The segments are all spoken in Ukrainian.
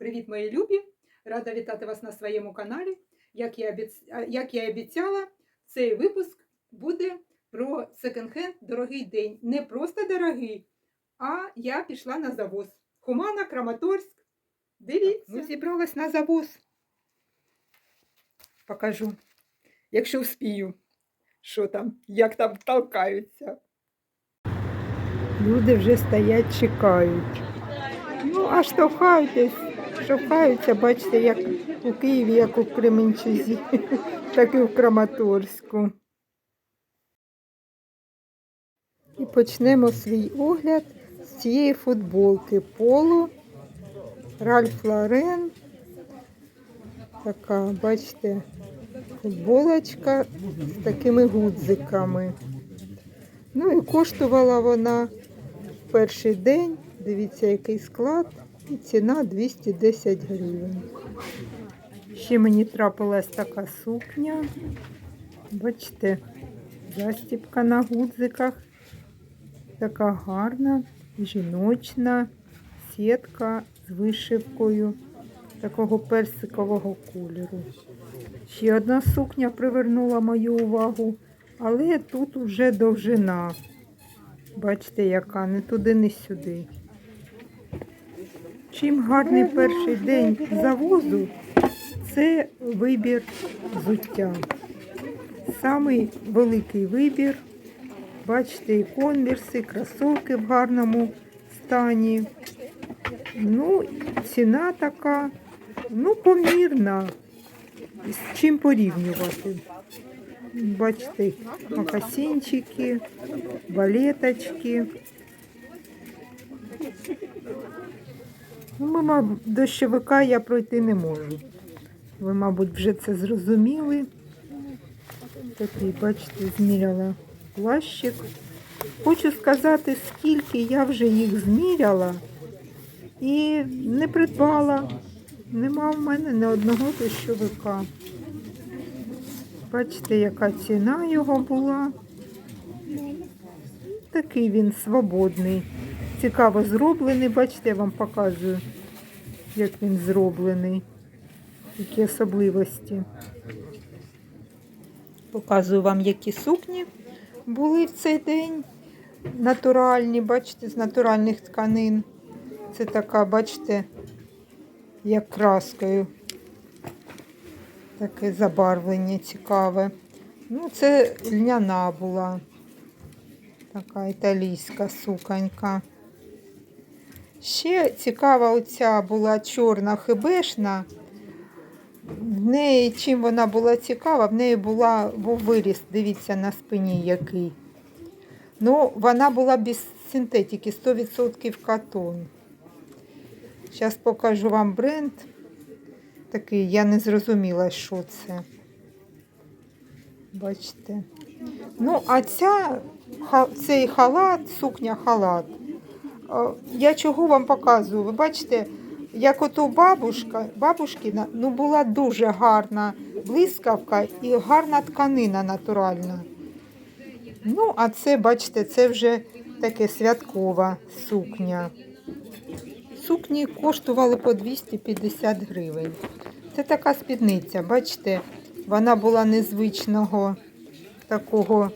Привіт, мої любі! Рада вітати вас на своєму каналі. Як я, як я обіцяла, цей випуск буде про секонд-хенд дорогий день. Не просто дорогий, а я пішла на завоз. Хумана, Краматорськ. Дивіться. Ну, зібралась на завоз. Покажу, якщо вспію, що там, як там толкаються. Люди вже стоять, чекають. Ну, а штовхайтесь, штовхаються, бачите, як у Києві, як у Кременчузі, так і в Краматорську. І почнемо свій огляд з цієї футболки Поло Ральф Лорен. Така, бачите, футболочка з такими гудзиками. Ну і коштувала вона в перший день. Дивіться, який склад. І ціна 210 гривень. Ще мені трапилась така сукня. Бачите, застіпка на гудзиках. Така гарна, жіночна, сітка з вишивкою такого персикового кольору. Ще одна сукня привернула мою увагу, але тут уже довжина. Бачите, яка не туди, не сюди. Чим гарний перший день завозу, це вибір взуття. Самий великий вибір. Бачите, і конверси, і кросовки в гарному стані. Ну, ціна така, ну, помірна. З чим порівнювати. Бачите, макасинчики, балеточки. Ну, мимо дощовика я пройти не можу. Ви, мабуть, вже це зрозуміли. Такий, бачите, зміряла плащик. Хочу сказати, скільки я вже їх зміряла і не придбала. Нема в мене ні одного дощовика. Бачите, яка ціна його була. Такий він свободний. Цікаво зроблений. Бачите, я вам показую, як він зроблений. Які особливості. Показую вам, які сукні були в цей день. Натуральні, бачите, з натуральних тканин. Це така, бачите, як краскою. Таке забарвлення цікаве. Ну, це льняна була. Така італійська суконька. Ще цікава оця була чорна хибешна. В неї, чим вона була цікава, в неї була, був виріс, дивіться, на спині який. Ну, вона була без синтетики, 100% катон. Зараз покажу вам бренд. Такий, я не зрозуміла, що це. Бачите. Ну, а ця, цей халат, сукня халат. Я чого вам показую? Ви бачите, як ото бабушка, бабушкина, ну була дуже гарна блискавка і гарна тканина натуральна. Ну, а це, бачите, це вже таке святкова сукня. Сукні коштували по 250 гривень. Це така спідниця, бачите, вона була незвичного такого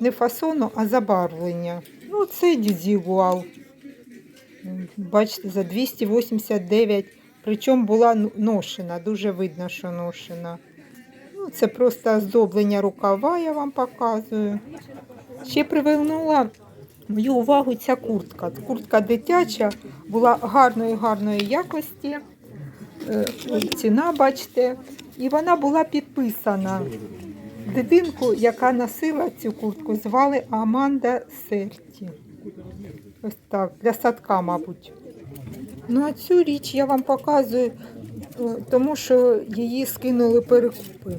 не фасону, а забарвлення. Ну, це дізігуал. Бачите, за 289, причому була ношена, дуже видно, що ношена. Ну, це просто оздоблення рукава, я вам показую. Ще привернула мою увагу ця куртка. Куртка дитяча, була гарної, гарної якості. Е, Ціна, бачите, і вона була підписана. Дитинку, яка носила цю куртку, звали Аманда Серті. Ось так, для садка, мабуть. Ну, а цю річ я вам показую, е, тому що її скинули перекупи.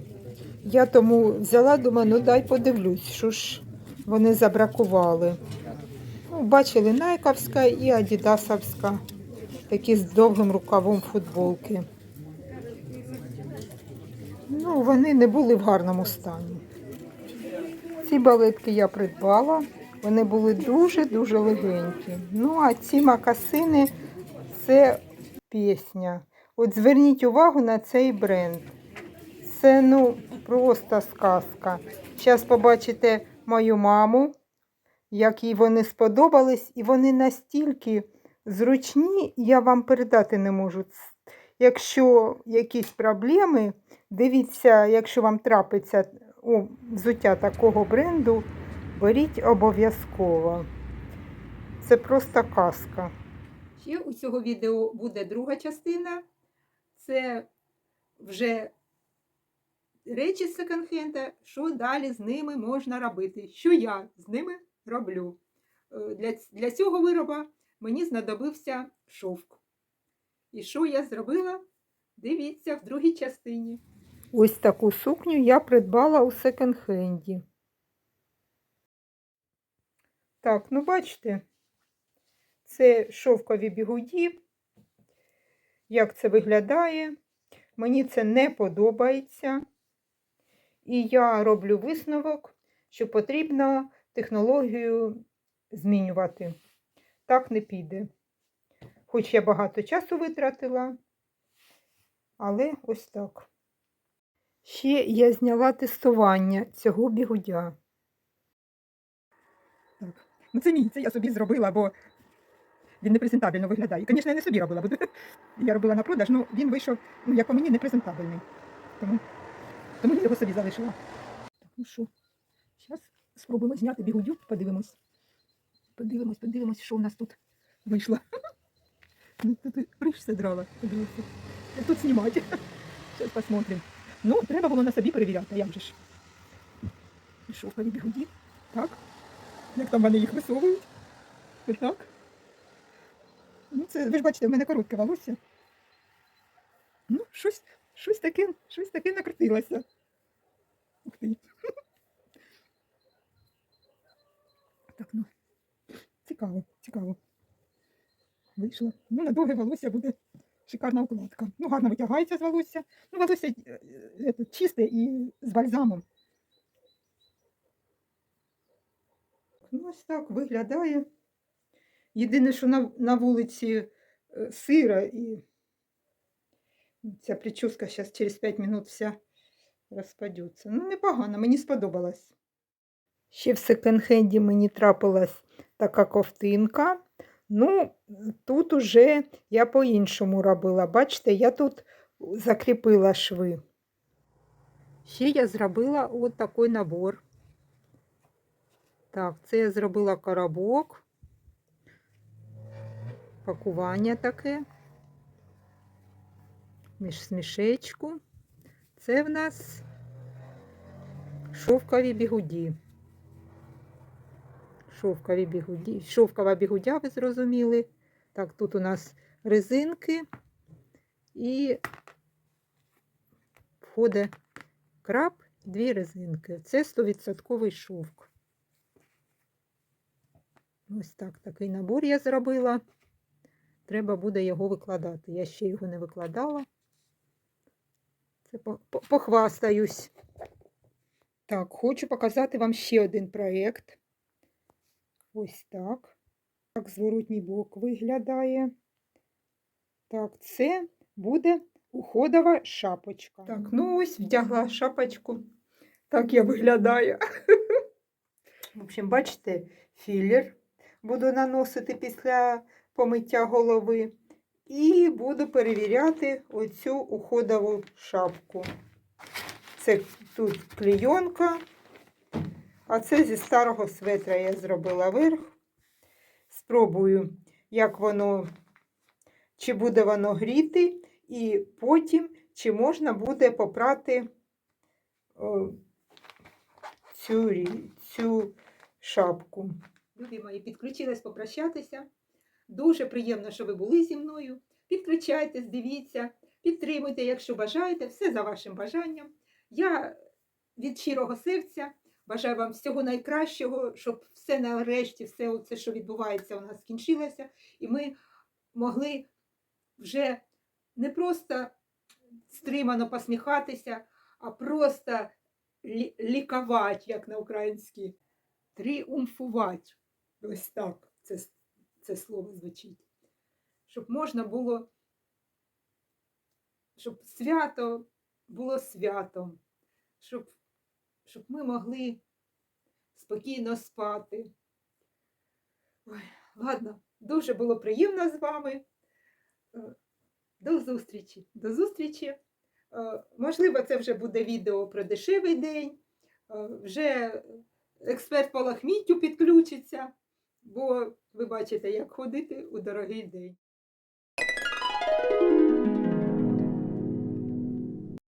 Я тому взяла, думаю, ну дай подивлюсь, що ж вони забракували. Ну, бачили, найковська і адідасовська, такі з довгим рукавом футболки. Ну, вони не були в гарному стані. Ці балетки я придбала. Вони були дуже-дуже легенькі. Ну, а ці макасини це пісня. От зверніть увагу на цей бренд. Це ну просто сказка. Зараз побачите мою маму, як їй вони сподобались, і вони настільки зручні, я вам передати не можу. Якщо якісь проблеми, дивіться, якщо вам трапиться взуття такого бренду, беріть обов'язково. Це просто казка. Ще у цього відео буде друга частина. Це вже речі з секонд-хенда, що далі з ними можна робити, що я з ними роблю. Е, Для, для цього вироба мені знадобився шовк. І що я зробила? Дивіться в другій частині. Ось таку сукню я придбала у секонд-хенді. Так, ну бачите, це шовкові бігуді. Як це виглядає? Мені це не подобається. І я роблю висновок, що потрібно технологію змінювати. Так не піде. Хоч я багато часу витратила, але ось так. Ще я зняла тестування цього бігудя. Ну це мій, це я собі зробила, бо він непрезентабельно виглядає. І, звісно, я не собі робила, бо я робила на продаж, ну він вийшов, ну, як по мені, непрезентабельний. Тому, тому я його собі залишила. Так, ну що, зараз спробуємо зняти бігудю, подивимось. Подивимось, подивимось, що у нас тут вийшло. Ну, тут риш все драла, подивися. Тут знімати. Зараз посмотрим. Ну, треба було на собі перевіряти, як же ж. Пішов Шовкові бігуді. Так. Як там вони їх висовують? Ось так. Ну, це, ви ж бачите, в мене коротке волосся. Ну, щось, щось таке, щось таке накрутилося. Ух ти. Так, ну. Цікаво, цікаво. Вийшло. Ну, на довге волосся буде шикарна укладка. Ну, гарно витягається з волосся. Ну, волосся е, е, е, чисте і з бальзамом. Ну, ось так виглядає. Єдине, що на, на вулиці е, сира і ця прическа зараз через 5 минут вся розпадеться. Ну, непогано, мені сподобалось. Ще в секонд-хенді мені трапилась така ковтинка. Ну, тут уже я по-іншому робила. Бачите, я тут закріпила шви. Ще я зробила от такий набор. Так, це я зробила коробок. Пакування таке. Між смішечку. Це в нас шовкові бігуді. Шовкові бігуді. Шовкова бігудя, ви зрозуміли. Так, тут у нас резинки і входить краб, дві резинки. Це 100% шовк. Ось так такий набор я зробила. Треба буде його викладати. Я ще його не викладала. Це по- по- похвастаюсь. Так, хочу показати вам ще один проєкт. Ось так. Так, зворотній бок виглядає. Так, це буде уходова шапочка. Так, ну ось вдягла шапочку. Так я виглядаю. В общем, бачите, філер буду наносити після помиття голови. І буду перевіряти оцю уходову шапку. Це тут клейонка, а це зі старого светра я зробила верх. Спробую, як воно, чи буде воно гріти, і потім, чи можна буде попрати о, цю, цю шапку. Любі мої, підключилась попрощатися. Дуже приємно, що ви були зі мною. Підключайтесь, дивіться, підтримуйте, якщо бажаєте, все за вашим бажанням. Я від щирого серця бажаю вам всього найкращого, щоб все нарешті, все це, що відбувається, у нас скінчилося, і ми могли вже не просто стримано посміхатися, а просто лі- лікувати, як на українській, тріумфувати. Ось так це, це слово звучить. Щоб можна було щоб свято було святом, щоб, щоб ми могли спокійно спати. Ой, ладно, дуже було приємно з вами. Е, До зустрічі. До зустрічі. Е, Можливо, це вже буде відео про дешевий день. Е, Вже експерт по лахміттю підключиться, бо ви бачите, як ходити у дорогий день.